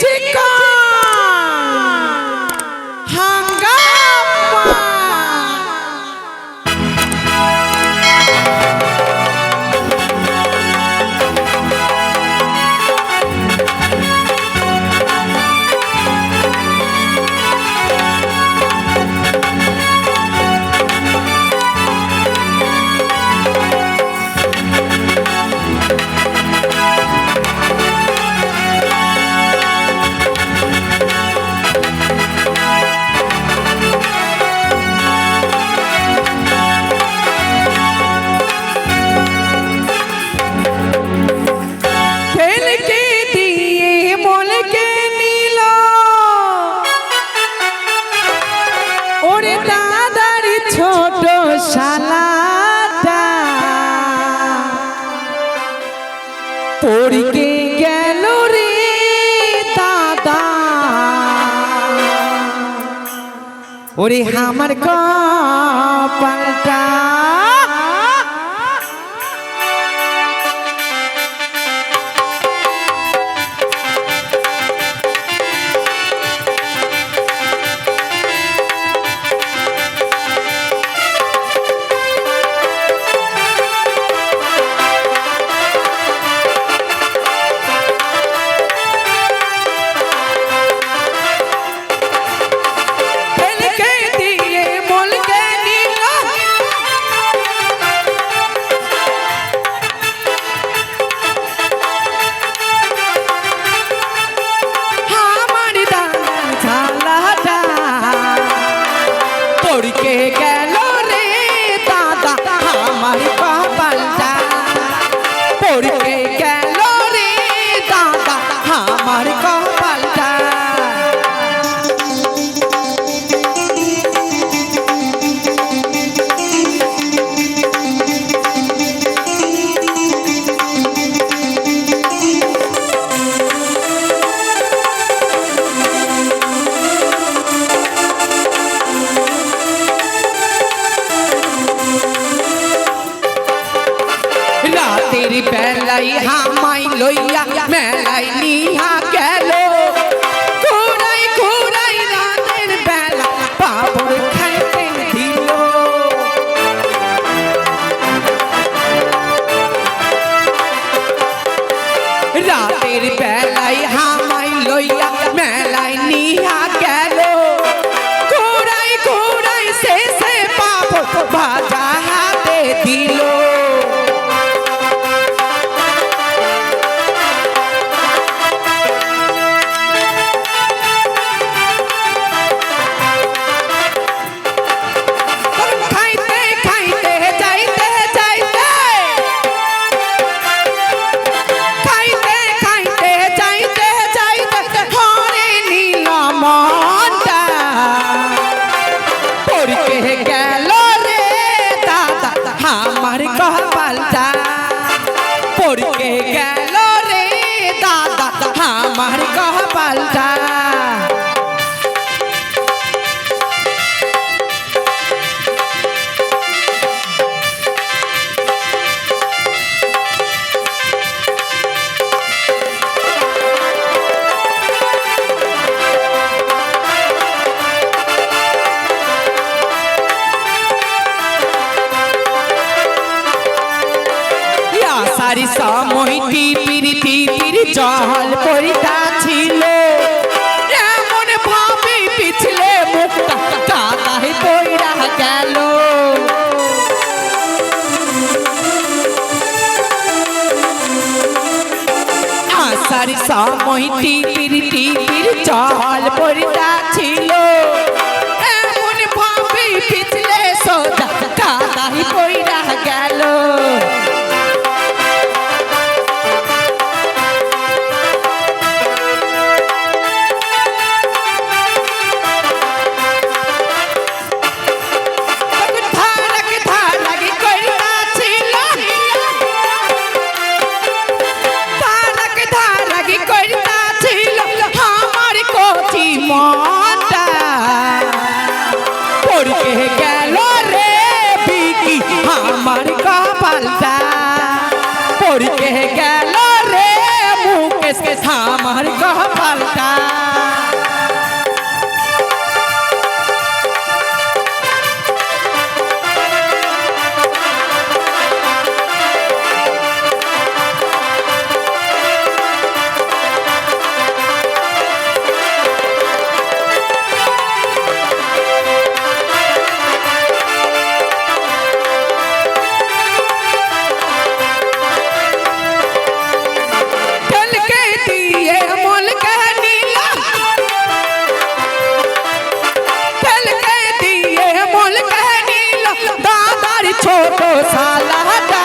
Take off. ওরে আমার কপালটা। পড়কে গেল রে দাদা আমার কপালটা রাতের বেলাই হামাই লইয়া মেলাই নিহা গেল। ঘুরাই ঘুরাই রাতের বেলা পাপড় খাইতে দিল। রাতের বেলাই হামাই লইয়া মেলাই নিহা গেল। ঘুরাই ঘুরাই শেষে পাপড় ভাজা কপালটা সারি সময়টি পিরিতি পিরি জল পরিতা আসারি সময়টি পিরিতি পিরি চল পরিতা ছিল। এমন ভাবে পিছলে সোজা কাদাই পইরা পড়কে গেল রে বিকি আমার কপালটা পড়কে গেল রে মুকেশ আমার কপালটা ছোট সালাটা